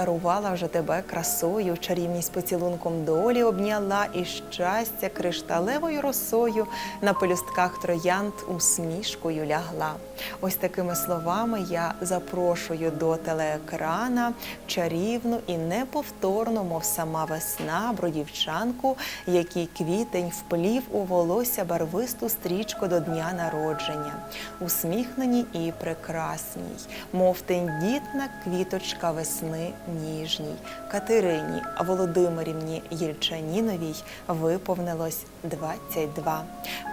Обдарувала вже тебе красою, чарівність поцілунком долі обняла і щастя кришталевою росою на пелюстках троянд усмішкою лягла. Ось такими словами я запрошую до телеекрана чарівну і неповторну, мов сама весна, бродівчанку, який квітень вплів у волосся барвисту стрічку до дня народження, усміхненій і прекрасній, мов тендітна квіточка весни ніжній, Катерині Володимирівні Єльчаніновій виповнилось 22.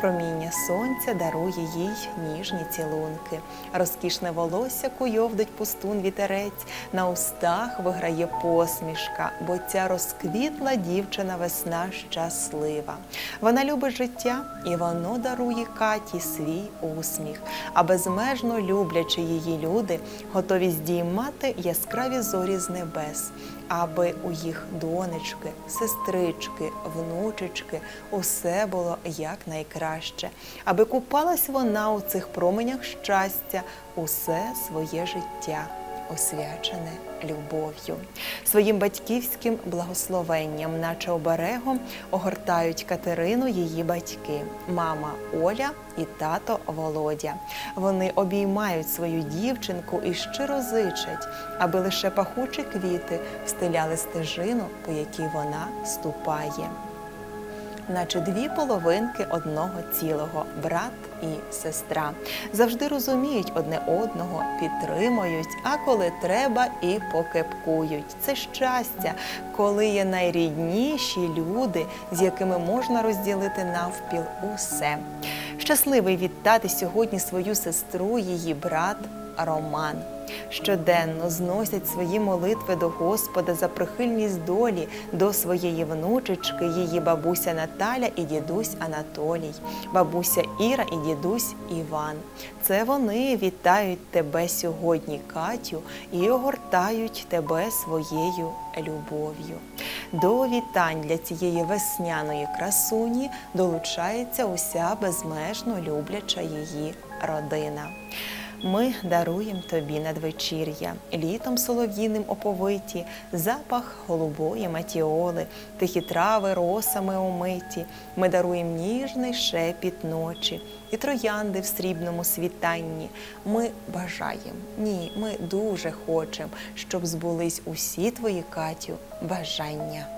Проміння сонця дарує їй ніжні цілунки. Розкішне волосся куйовдить пустун вітерець, на устах виграє посмішка, бо ця розквітла дівчина весна щаслива. Вона любить життя, і воно дарує Каті свій усміх. А безмежно люблячи її люди, готові здіймати яскраві зорі з небес, аби у їх донечки, сестрички, внучечки усе було як найкраще, аби купалась вона у цих променях щастя усе своє життя освячене любов'ю. Своїм батьківським благословенням, наче оберегом, огортають Катерину її батьки, мама Оля і тато Володя. Вони обіймають свою дівчинку і щиро зичать, аби лише пахучі квіти встиляли стежину, по якій вона ступає наче дві половинки одного цілого брат і сестра. Завжди розуміють одне одного, підтримують, а коли треба, і покепкують. Це щастя, коли є найрідніші люди, з якими можна розділити навпіл усе. Щасливий вітати сьогодні свою сестру, її брат Роман. Щоденно зносять свої молитви до Господа за прихильність долі до своєї внучечки, її бабуся Наталя і дідусь Анатолій, бабуся Іра і дідусь Іван. Це вони вітають тебе сьогодні, Катю, і огортають тебе своєю любов'ю. До вітань для цієї весняної красуні долучається уся безмежно любляча її родина. Ми даруємо тобі надвечір'я, літом солов'їним оповиті, запах голубої матіоли, тихі трави росами омиті. Ми даруємо ніжний шепіт ночі і троянди в срібному світанні. Ми бажаємо, ні, ми дуже хочемо, щоб збулись усі твої Катю бажання.